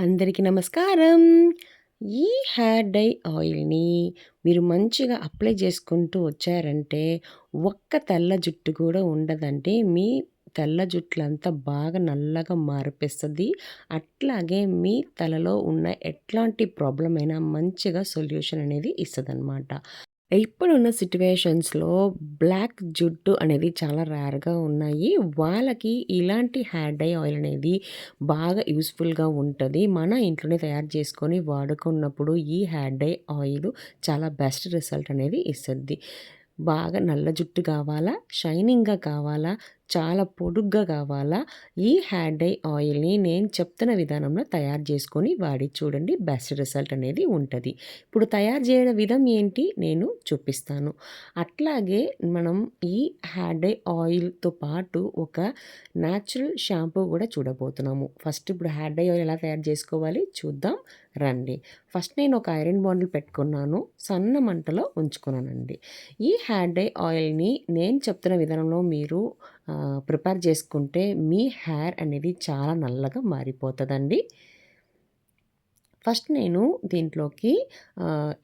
అందరికీ నమస్కారం. ఈ హెయిర్ డై ఆయిల్‌ని మీరు మంచిగా అప్లై చేసుకుంటూ వచ్చారంటే, ఒక్క తెల్ల జుట్టు కూడా ఉండదండి. మీ తెల్ల జుట్లంతా బాగా నల్లగా మార్పేస్తది. అట్లాగే మీ తలలో ఉన్న ఎట్లాంటి ప్రాబ్లం అయినా మంచిగా సొల్యూషన్ అనేది ఇస్తదనమాట. ఇప్పుడున్న సిట్యుయేషన్స్‌లో బ్లాక్ జుట్టు అనేది చాలా రేర్‌గా ఉన్నాయి. వాళ్ళకి ఇలాంటి హెయిర్ డై ఆయిల్ అనేది బాగా యూజ్‌ఫుల్‌గా ఉంటది. మన ఇంట్లోనే తయారు చేసుకొని వాడుకున్నప్పుడు ఈ హెయిర్ డై ఆయిల్ చాలా బెస్ట్ రిజల్ట్ అనేది ఇస్తది. బాగా నల్ల జుట్టు కావాలా, షైనింగ్‌గా కావాలా, చాలా పొడుగ్గా కావాలా, ఈ హెయిర్ ఐ ఆయిల్‌ని నేను చెప్తున్న విధానంలో తయారు చేసుకొని వాడి చూడండి బెస్ట్ రిజల్ట్ అనేది ఉంటుంది ఇప్పుడు తయారు చేయడం విధం ఏంటి నేను చూపిస్తాను. అట్లాగే మనం ఈ హెయిర్ ఐ ఆయిల్‌తో పాటు ఒక న్యాచురల్ షాంపూ కూడా చూడబోతున్నాము. ఫస్ట్ ఇప్పుడు హెయిర్ ఐ ఆయిల్ ఎలా తయారు చేసుకోవాలి చూద్దాం రండి. ఫస్ట్ నేను ఒక ఐరన్ బాండిల్ పెట్టుకున్నాను. సన్న మంటలో ఉంచుకున్నానండి. ఈ హెయిర్ డై ఆయిల్‌ని నేను చెప్తున్న విధానంలో మీరు ప్రిపేర్ చేసుకుంటే మీ హెయిర్ అనేది చాలా నల్లగా మారిపోతుందండి ఫస్ట్ నేను దీంట్లోకి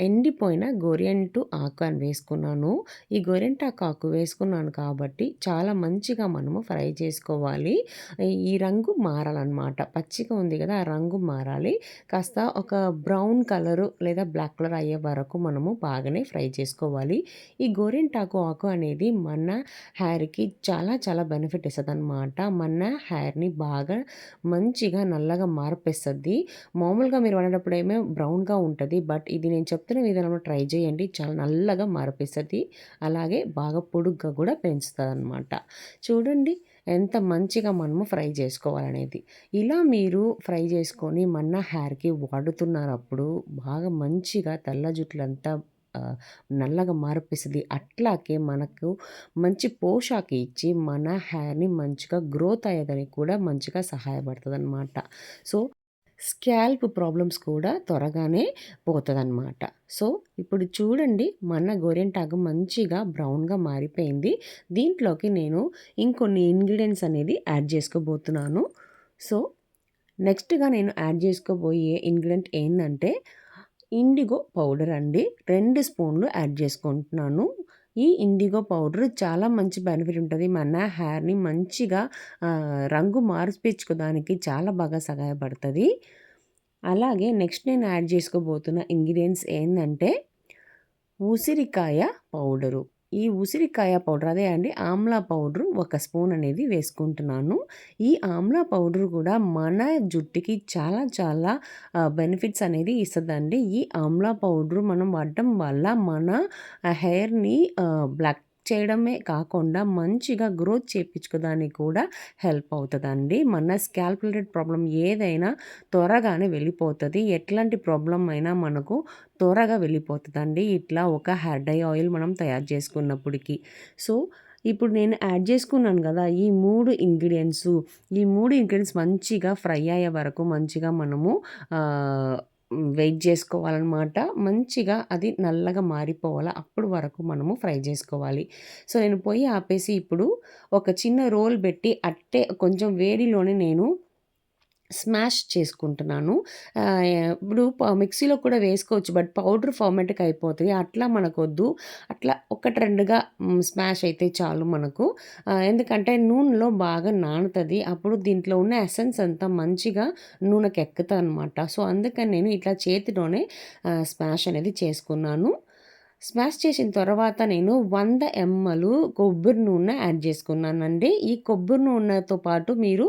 ఎండిపోయిన గోరియంటు ఆకు అని వేసుకున్నాను. ఈ గోరింటాకు ఆకు వేసుకున్నాను కాబట్టి చాలా మంచిగా మనము ఫ్రై చేసుకోవాలి. ఈ రంగు మారాలన్నమాట పచ్చిగా ఉంది కదా! ఆ రంగు మారాలి. కాస్త ఒక బ్రౌన్ కలరు లేదా బ్లాక్ కలర్ అయ్యే వరకు మనము బాగానే ఫ్రై చేసుకోవాలి. ఈ గోరింటాకు ఆకు అనేది మన హెయిర్‌కి చాలా చాలా బెనిఫిట్ ఇస్తుంది అనమాట మన హెయిర్‌ని బాగా మంచిగా నల్లగా మార్పిస్తుంది మామూలుగా మీరు వాడేటప్పుడేమో బ్రౌన్‌గా ఉంటుంది. బట్ ఇది నేను చెప్తున్న విధానంలో ట్రై చేయండి. చాలా నల్లగా మారిపిస్తుంది. అలాగే బాగా పొడుగ్గా కూడా పెంచుతుంది అనమాట చూడండి ఎంత మంచిగా మనము ఫ్రై చేసుకోవాలనేది. ఇలా మీరు ఫ్రై చేసుకొని మన హెయిర్‌కి వాడుతున్నప్పుడు బాగా మంచిగా తెల్ల జుట్లంతా నల్లగా మార్పిస్తుంది. అట్లాగే మనకు మంచి పోషాక ఇచ్చి మన హెయిర్‌ని మంచిగా గ్రోత్ అయ్యేదని కూడా మంచిగా సహాయపడుతుంది అనమాట సో, స్కాల్ప్ ప్రాబ్లమ్స్ కూడా త్వరగానే పోతుందన్నమాట సో, ఇప్పుడు చూడండి మన గోరింటాకు మంచిగా బ్రౌన్‌గా మారిపోయింది. దీంట్లోకి నేను ఇంకొన్ని ఇంగ్రీడియంట్స్ అనేది యాడ్ చేసుకోబోతున్నాను. సో, నెక్స్ట్‌గా నేను యాడ్ చేసుకోబోయే ఇంగ్రీడియంట్ ఏంటంటే ఇండిగో పౌడర్ అండి. రెండు స్పూన్లు యాడ్ చేసుకుంటున్నాను. ఈ ఇండిగో పౌడర్ చాలా మంచి బెనిఫిట్ ఉంటుంది మన హెయిర్‌ని మంచిగా రంగు మార్పిచ్చుకోడానికి చాలా బాగా సహాయపడుతుంది అలాగే నెక్స్ట్ నేను యాడ్ చేసుకోబోతున్న ఇంగ్రీడియంట్స్ ఏంటంటే ఉసిరికాయ పౌడరు. ఈ ఉసిరికాయ పౌడర్ అదే అండి ఆమ్లా పౌడరు ఒక స్పూన్ అనేది వేసుకుంటున్నాను. ఈ ఆమ్లా పౌడర్ కూడా మన జుట్టుకి చాలా చాలా బెనిఫిట్స్ అనేది ఇస్తుందండి ఈ ఆమ్లా పౌడర్ మనం వాడటం వల్ల మన హెయిర్‌ని బ్లాక్ చేయడమే కాకుండా మంచిగా గ్రోత్ చేయించుకోవడానికి కూడా హెల్ప్ అవుతుందండి. మన స్కాల్ప్ రిలేటెడ్ ఏదైనా త్వరగానే వెళ్ళిపోతుంది. ఎట్లాంటి ప్రాబ్లం అయినా మనకు త్వరగా వెళ్ళిపోతుందండి. ఇట్లా ఒక హెయిర్ డై ఆయిల్ మనం తయారు చేసుకున్నప్పటికీ. సో, ఇప్పుడు నేను యాడ్ చేసుకున్నాను కదా! ఈ మూడు ఇంగ్రీడియంట్స్ ఈ మూడు ఇంగ్రీడియంట్స్ మంచిగా ఫ్రై అయ్యే వరకు మంచిగా మనము వెయిట్ చేసుకోవాలన్నమాట మంచిగా అది నల్లగా మారిపోవాలి అప్పుడు వరకు మనము ఫ్రై చేసుకోవాలి. సో, నేను పొయ్యి ఆపేసి ఇప్పుడు ఒక చిన్న రోల్ పెట్టి అట్టే కొంచెం వేడిలోనే నేను స్మాష్ చేసుకుంటున్నాను. ఇప్పుడు ప మిక్సీలో కూడా వేసుకోవచ్చు. బట్ పౌడర్ ఫార్మేట్కి అయిపోతుంది అట్లా మనకొద్దు. అట్లా ఒకటి రెండుగా స్మాష్ అయితే చాలు మనకు. ఎందుకంటే నూనెలో బాగా నానుతుంది అప్పుడు దీంట్లో ఉన్న ఎసెన్స్ అంతా మంచిగా నూనెకి ఎక్కుతదనమాట. సో, అందుకని నేను ఇట్లా చేతిలోనే స్మాష్ అనేది చేసుకున్నాను. స్మాష్ చేసిన తర్వాత నేను వంద ఎంఎలు కొబ్బరి నూనె యాడ్ చేసుకున్నానండి. ఈ కొబ్బరి నూనెతో పాటు మీరు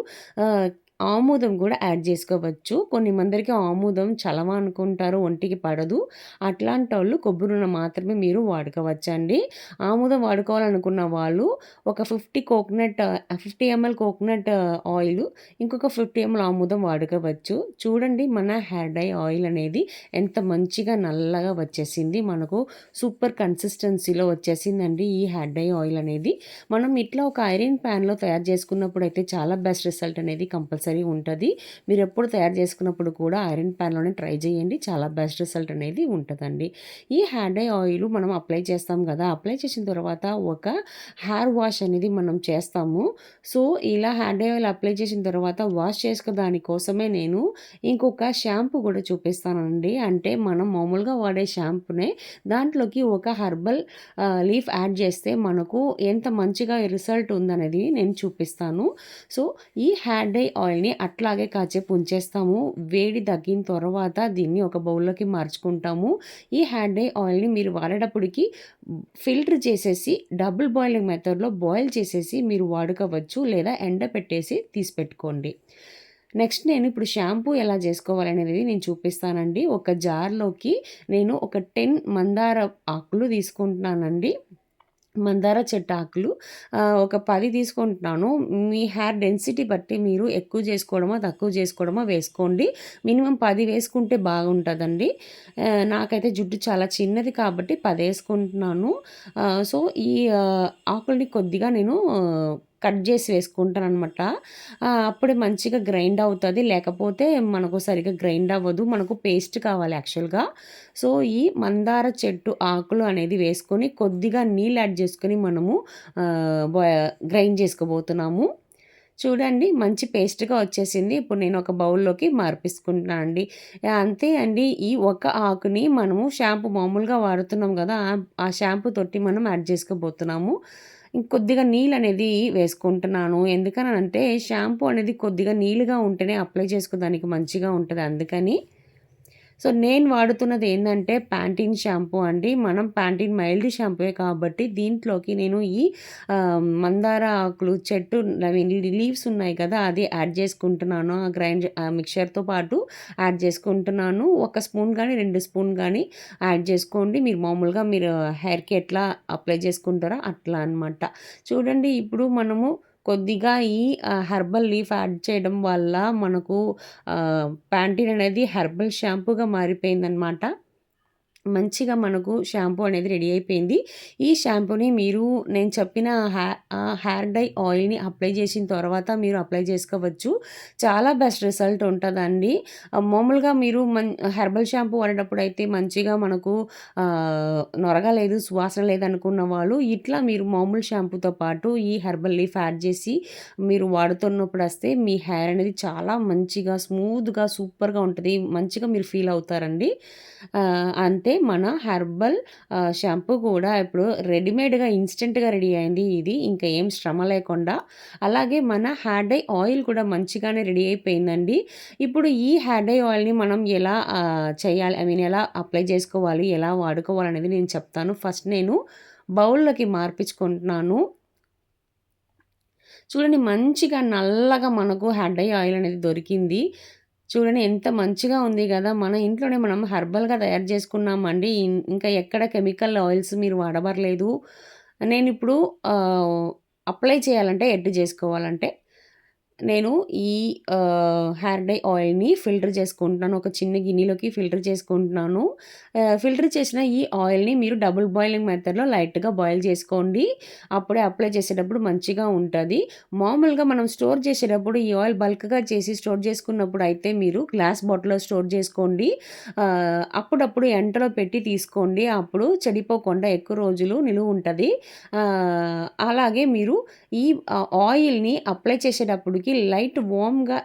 ఆముదం కూడా యాడ్ చేసుకోవచ్చు. కొన్ని మందిరికి ఆముదం చలవ అనుకుంటారు. ఒంటికి పడదు. అట్లాంటోళ్ళు కొబ్బరి నూనె మాత్రమే మీరు వాడుకోవచ్చండి. ఆముదం వాడుకోవాలనుకున్న వాళ్ళు ఒక 50 కోకోనట్ 50 ఎంఎల్ కోకోనట్ ఆయిల్ ఇంకొక 50 ఎంఎల్ ఆముదం వాడుకోవచ్చు. చూడండి మన హెయిర్ డై ఆయిల్ అనేది ఎంత మంచిగా నల్లగా వచ్చేసింది. మనకు సూపర్ కన్సిస్టెన్సీలో వచ్చేసిందండి ఈ హెయిర్ డై ఆయిల్ అనేది. మనం ఇట్లా ఒక ఐరన్ ప్యాన్‌లో తయారు చేసుకున్నప్పుడు అయితే చాలా బెస్ట్ రిజల్ట్ అనేది కంపల్సరీ కంపల్సరీ ఉంటుంది. మీరు ఎప్పుడు తయారు చేసుకున్నప్పుడు కూడా ఐరన్ ప్యాన్లోనే ట్రై చేయండి. చాలా బెస్ట్ రిజల్ట్ అనేది ఉంటుందండి. ఈ హ్యాండ్ ఐ ఆయిల్ మనం అప్లై చేస్తాం కదా అప్లై చేసిన తర్వాత ఒక హెయిర్ వాష్ అనేది మనం చేస్తాము. సో ఇలా హ్యాండ్ ఐ ఆయిల్ అప్లై చేసిన తర్వాత వాష్ చేసుకున్న దానికోసమే నేను ఇంకొక షాంపూ కూడా చూపిస్తానండి. అంటే మనం మామూలుగా వాడే షాంపూనే దాంట్లోకి ఒక హర్బల్ లీఫ్ యాడ్ చేస్తే మనకు ఎంత మంచిగా రిజల్ట్ ఉందనేది నేను చూపిస్తాను. సో ఈ హ్యాండ్ ఐ ఆయిల్ని అట్లాగే కాసేపు ఉంచేస్తాము వేడి తగ్గిన తర్వాత దీన్ని ఒక బౌల్లోకి మార్చుకుంటాము. ఈ హ్యాండ్ ఐ ఆయిల్ని మీరు వాడేటప్పటికి ఫిల్టర్ చేసేసి డబుల్ బాయిలింగ్ మెథడ్లో బాయిల్ చేసేసి మీరు వాడుకోవచ్చు లేదా ఎండ పెట్టేసి తీసి పెట్టుకోండి. నెక్స్ట్ నేను ఇప్పుడు షాంపూ ఎలా చేసుకోవాలనేది నేను చూపిస్తానండి. ఒక జార్లోకి నేను ఒక టెన్ మందార ఆకులు తీసుకుంటున్నానండి. మందార చెట్టు ఆకులు ఒక పది తీసుకుంటున్నాను. మీ హెయిర్ డెన్సిటీ బట్టి మీరు ఎక్కువ చేసుకోవడమో తక్కువ చేసుకోవడమో వేసుకోండి. మినిమం పది వేసుకుంటే బాగుంటుందండి. నాకైతే జుట్టు చాలా చిన్నది కాబట్టి పది వేసుకుంటున్నాను సో ఈ ఆకుల్ని కొద్దిగా నేను కట్ చేసి వేసుకుంటాను అనమాట అప్పుడే మంచిగా గ్రైండ్ అవుతుంది. లేకపోతే మనకు సరిగ్గా గ్రైండ్ అవ్వదు. మనకు పేస్ట్ కావాలి యాక్చువల్గా. సో ఈ మందార చెట్టు ఆకులు అనేది వేసుకొని కొద్దిగా నీళ్ళు యాడ్ చేసుకొని మనము గ్రైండ్ చేసుకోబోతున్నాము. చూడండి మంచి పేస్ట్గా వచ్చేసింది. ఇప్పుడు నేను ఒక బౌల్లోకి మార్పిసుకుంటున్నాను అండి. అంతే అండి. ఈ ఒక ఆకుని మనము షాంపూ మామూలుగా వాడుతున్నాం కదా ఆ షాంపూ తొట్టి మనం యాడ్ చేసుకోబోతున్నాము. కొద్దిగా నీళ్ళు అనేది వేసుకుంటున్నాను. ఎందుకని అంటే షాంపూ అనేది కొద్దిగా నీళ్ళుగా ఉంటేనే అప్లై చేసుకోవడానికి మంచిగా ఉంటుంది. అందుకని సో నేను వాడుతున్నది ఏంటంటే ప్యాంటీన్ షాంపూ అండి. మనం ప్యాంటీన్ మైల్డ్ షాంపూయే కాబట్టి దీంట్లోకి నేను ఈ మందార ఆకులు చెట్టు లీవ్స్ ఉన్నాయి కదా అది యాడ్ చేసుకుంటున్నాను. ఆ గ్రైండ్ మిక్చర్తో పాటు యాడ్ చేసుకుంటున్నాను. ఒక స్పూన్ కానీ రెండు స్పూన్ కానీ యాడ్ చేసుకోండి. మీరు మామూలుగా మీరు హెయిర్కి ఎట్లా అప్లై చేసుకుంటారో అట్లా అనమాట చూడండి ఇప్పుడు మనము కొద్దిగా ఈ హెర్బల్ లీఫ్ యాడ్ చేయడం వల్ల మనకు ప్యాంటీన్ అనేది హెర్బల్ షాంపూగా మారిపోయిందనమాట మంచిగా మనకు షాంపూ అనేది రెడీ అయిపోయింది. ఈ షాంపూని మీరు నేను చెప్పిన హెయిర్ డై ఆయిల్ని అప్లై చేసిన తర్వాత మీరు అప్లై చేసుకోవచ్చు. చాలా బెస్ట్ రిజల్ట్ ఉంటుందండి. మామూలుగా మీరు మన్ హెర్బల్ షాంపూ వాడేటప్పుడు అయితే మంచిగా మనకు నొరగా లేదు సువాసన లేదు అనుకున్న వాళ్ళు ఇట్లా మీరు మామూలు షాంపూతో పాటు ఈ హెర్బల్ లీఫ్ యాడ్ చేసి మీరు వాడుతున్నప్పుడు వస్తే మీ హెయిర్ అనేది చాలా మంచిగా స్మూత్గా సూపర్గా ఉంటుంది. మంచిగా మీరు ఫీల్ అవుతారండి. అంతే మన హెర్బల్ షాంపూ కూడా ఇప్పుడు రెడీమేడ్గా ఇన్స్టెంట్గా రెడీ అయింది ఇది. ఇంకా ఏం శ్రమ లేకుండా. అలాగే మన హ్యాడై ఆయిల్ కూడా మంచిగానే రెడీ అయిపోయిందండి. ఇప్పుడు ఈ హ్యాడై ఆయిల్ని మనం ఎలా చేయాలి? ఐ మీన్ ఎలా అప్లై చేసుకోవాలి? ఎలా వాడుకోవాలి అనేది నేను చెప్తాను. ఫస్ట్ నేను బౌల్లోకి మార్పించుకుంటున్నాను. చూడండి మంచిగా నల్లగా మనకు హెడ్ ఆయిల్ అనేది దొరికింది. చూడండి ఎంత మంచిగా ఉంది కదా. మన ఇంట్లోనే మనం హెర్బల్గా తయారు చేసుకున్నామండి. ఇంకా ఎక్కడ కెమికల్ ఆయిల్స్ మీరు వాడబడలేదు నేను ఇప్పుడు అప్లై చేయాలంటే ఎడ్ చేసుకోవాలంటే నేను ఈ హెయిర్ డై ఆయిల్ని ఫిల్టర్ చేసుకుంటున్నాను. ఒక చిన్న గిన్నెలోకి ఫిల్టర్ చేసుకుంటున్నాను. ఫిల్టర్ చేసిన ఈ ఆయిల్ని మీరు డబుల్ బాయిలింగ్ మెథడ్లో లైట్గా బాయిల్ చేసుకోండి. అప్పుడే అప్లై చేసేటప్పుడు మంచిగా ఉంటుంది. మామూలుగా మనం స్టోర్ చేసేటప్పుడు ఈ ఆయిల్ బల్క్గా చేసి స్టోర్ చేసుకున్నప్పుడు అయితే మీరు గ్లాస్ బాటిల్లో స్టోర్ చేసుకోండి. అప్పుడప్పుడు ఎంటలో పెట్టి తీసుకోండి. అప్పుడు చెడిపోకుండా ఎక్కువ రోజులు నిలువ ఉంటుంది. అలాగే మీరు ఈ ఆయిల్ని అప్లై చేసేటప్పుడు మనకి లైట్ వామ్గా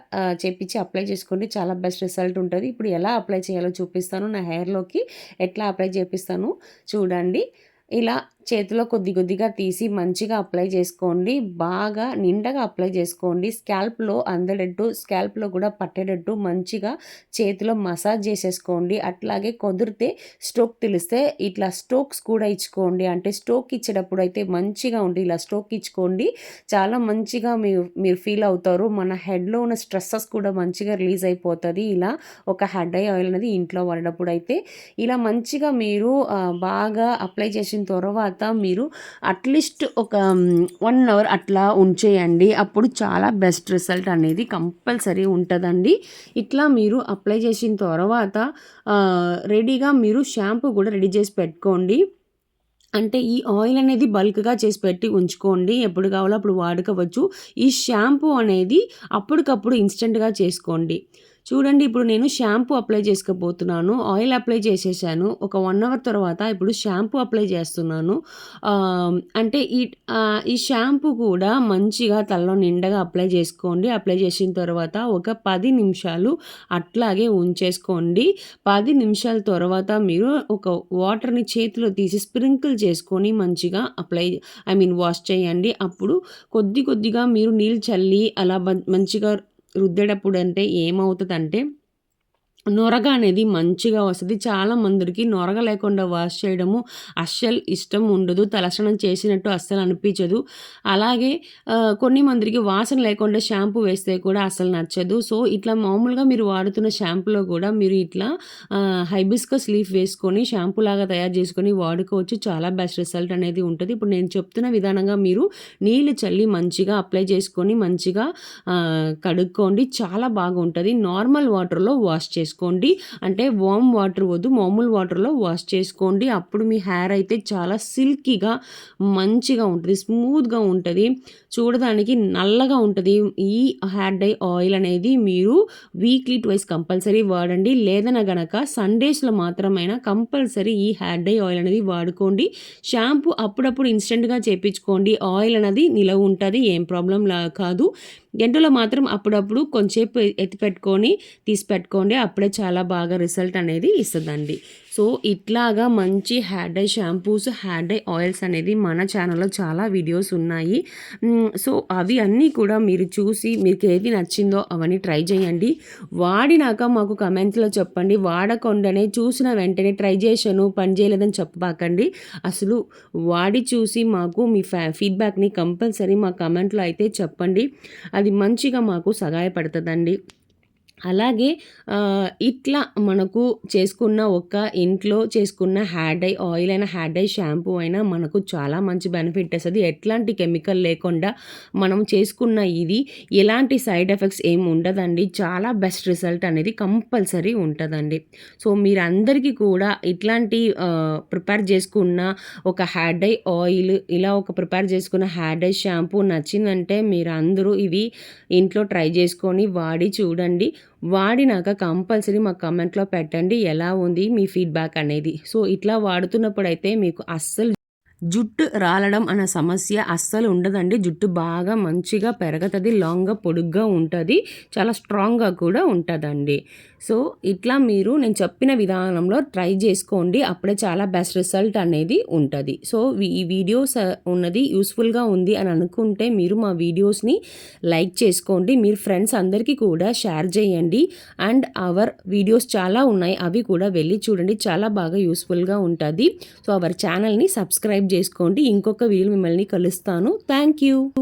చేపించి అప్లై చేసుకోండి చాలా బెస్ట్ రిజల్ట్ ఉంటుంది. ఇప్పుడు ఎలా అప్లై చేయాలో చూపిస్తాను. నా హెయిర్లోకి ఎట్లా అప్లై చేపిస్తాను చూడండి. ఇలా చేతిలో కొద్ది కొద్దిగా తీసి మంచిగా అప్లై చేసుకోండి. బాగా నిండగా అప్లై చేసుకోండి. స్కాల్ప్లో అందడట్టు స్కాల్ప్లో కూడా పట్టేటట్టు మంచిగా చేతిలో మసాజ్ చేసేసుకోండి. అట్లాగే కుదిరితే స్టోక్ తెలిస్తే ఇట్లా స్టోక్స్ కూడా ఇచ్చుకోండి. అంటే స్టోక్ ఇచ్చేటప్పుడు అయితే మంచిగా ఉండి ఇలా స్టోక్ ఇచ్చుకోండి. చాలా మంచిగా మీరు మీరు ఫీల్ అవుతారు. మన హెడ్లో ఉన్న స్ట్రెస్సెస్ కూడా మంచిగా రిలీజ్ అయిపోతుంది. ఇలా ఒక హెడ్ ఐ ఆయిల్ అనేది ఇంట్లో వాడేటప్పుడు అయితే ఇలా మంచిగా మీరు బాగా అప్లై చేసిన తర్వాత తర్వాత మీరు అట్లీస్ట్ ఒక వన్ అవర్ అట్లా ఉంచేయండి. అప్పుడు చాలా బెస్ట్ రిజల్ట్ అనేది కంపల్సరీ ఉంటుందండి. ఇట్లా మీరు అప్లై చేసిన తర్వాత రెడీగా మీరు షాంపూ కూడా రెడీ చేసి పెట్టుకోండి. అంటే ఈ ఆయిల్ అనేది బల్క్గా చేసి పెట్టి ఉంచుకోండి. ఎప్పుడు కావాలో అప్పుడు వాడుకోవచ్చు. ఈ షాంపూ అనేది అప్పటికప్పుడు ఇన్స్టెంట్గా చేసుకోండి. చూడండి ఇప్పుడు నేను షాంపూ అప్లై చేసుకోబోతున్నాను. ఆయిల్ అప్లై చేసేసాను. ఒక వన్ అవర్ తర్వాత ఇప్పుడు షాంపూ అప్లై చేస్తున్నాను. అంటే ఈ ఈ షాంపూ కూడా మంచిగా తలలో నిండగా అప్లై చేసుకోండి. అప్లై చేసిన తర్వాత ఒక పది నిమిషాలు అట్లాగే ఉంచేసుకోండి. పది నిమిషాల తర్వాత మీరు ఒక వాటర్ని చేతిలో తీసి స్ప్రింకిల్ చేసుకొని మంచిగా అప్లై ఐ మీన్ వాష్ చేయండి. అప్పుడు కొద్ది కొద్దిగా మీరు నీళ్ళు చల్లి అలా మంచిగా రుద్దేటప్పుడు అంటే ఏమవుతుందంటే నొరగ అనేది మంచిగా వస్తుంది. చాలా మందికి నొరగ లేకుండా వాష్ చేయడము అస్సలు ఇష్టం ఉండదు. తలస్నానం చేసినట్టు అస్సలు అనిపించదు. అలాగే కొన్ని మందికి వాసన లేకుండా షాంపూ వేస్తే కూడా అస్సలు నచ్చదు. సో ఇట్లా మామూలుగా మీరు వాడుతున్న షాంపూలో కూడా మీరు ఇట్లా హైబిస్కస్ లీఫ్ వేసుకొని షాంపూ లాగా తయారు చేసుకొని వాడుకోవచ్చు. చాలా బెస్ట్ రిజల్ట్ అనేది ఉంటుంది. ఇప్పుడు నేను చెప్తున్న విధానంగా మీరు నీళ్ళు చల్లి మంచిగా అప్లై చేసుకొని మంచిగా కడుక్కోండి. చాలా బాగుంటుంది. నార్మల్ వాటర్లో వాష్ చేసుకోండి చేసుకోండి అంటే వామ్ వాటర్ వద్దు మామూలు వాటర్లో వాష్ చేసుకోండి. అప్పుడు మీ హెయిర్ అయితే చాలా సిల్కీగా మంచిగా ఉంటుంది స్మూత్గా ఉంటుంది. చూడడానికి నల్లగా ఉంటుంది. ఈ హెయిర్ డై ఆయిల్ అనేది మీరు వీక్లీ ట్వైస్ కంపల్సరీ వాడండి. లేదన గనక సండేస్లో మాత్రమైనా కంపల్సరీ ఈ హెయిర్ డై ఆయిల్ అనేది వాడుకోండి. షాంపూ అప్పుడప్పుడు ఇన్స్టెంట్గా చేపించుకోండి. ఆయిల్ అనేది నిలవ ఉంటుంది ఏం ప్రాబ్లం కాదు. గంటలో మాత్రం అప్పుడప్పుడు కొంచెంసేపు ఎత్తి పెట్టుకొని తీసి పెట్టుకోండి. అప్పుడే చాలా బాగా రిజల్ట్ అనేది ఇస్తుందండి. సో ఇట్లాగా మంచి hair dye shampoos hair dye oils అనేది మన ఛానల్లో చాలా వీడియోస్ ఉన్నాయి. సో అవి అన్నీ కూడా మీరు చూసి మీకు ఏది నచ్చిందో అవన్నీ ట్రై చేయండి. వాడినాక మాకు కమెంట్స్లో చెప్పండి. వాడకుండానే చూసిన వెంటనే ట్రై చేశాను పని చేయలేదని చెప్పబాకండి. అసలు వాడి చూసి మాకు మీ ఫ్యా ఫీడ్బ్యాక్ని కంపల్సరీ మా కమెంట్లో అయితే చెప్పండి. అది మంచిగా మాకు సహాయపడుతుందండి. అలాగే ఇట్లా మనకు చేసుకున్న ఒక ఇంట్లో చేసుకున్న హ్యాడ్ ఐ ఆయిల్ అయినా హ్యాడ్ ఐ షాంపూ అయినా మనకు చాలా మంచి బెనిఫిట్ వస్తుంది ఎట్లాంటి కెమికల్ లేకుండా మనం చేసుకున్న ఇది ఎలాంటి సైడ్ ఎఫెక్ట్స్ ఏమి ఉండదండి. చాలా బెస్ట్ రిజల్ట్ అనేది కంపల్సరీ ఉంటుందండి. సో మీరందరికీ కూడా ఇట్లాంటి ప్రిపేర్ చేసుకున్న ఒక హ్యాడ్ ఐ ఆయిల్ ఇలా ఒక ప్రిపేర్ చేసుకున్న హ్యాడ్ ఐ షాంపూ నచ్చిందంటే మీరు అందరూ ఇవి ఇంట్లో ట్రై చేసుకొని వాడి చూడండి. వాడినాక కంపల్సరీ మా కమెంట్లో పెట్టండి ఎలా ఉంది మీ ఫీడ్బ్యాక్ అనేది. సో ఇట్లా వాడుతున్నప్పుడు అయితే మీకు అస్సలు జుట్టు రాలడం అనే సమస్య అస్సలు ఉండదండి. జుట్టు బాగా మంచిగా పెరగతుంది లాంగ్గా పొడుగ్గా ఉంటుంది చాలా స్ట్రాంగ్గా కూడా ఉంటుందండి. సో ఇట్లా మీరు నేను చెప్పిన విధానంలో ట్రై చేసుకోండి. అప్పుడే చాలా బెస్ట్ రిజల్ట్ అనేది ఉంటుంది. సో ఈ వీడియోస్ ఉన్నది యూస్ఫుల్గా ఉంది అని అనుకుంటే మీరు మా వీడియోస్ని లైక్ చేసుకోండి. మీరు ఫ్రెండ్స్ అందరికీ కూడా షేర్ చేయండి. అండ్ అవర్ వీడియోస్ చాలా ఉన్నాయి. అవి కూడా వెళ్ళి చూడండి. చాలా బాగా యూస్ఫుల్గా ఉంటుంది. సో అవర్ ఛానల్ని సబ్స్క్రైబ్ చేసుకోండి. ఇంకొక వీడియో మిమ్మల్ని కలుస్తాను. Thank you.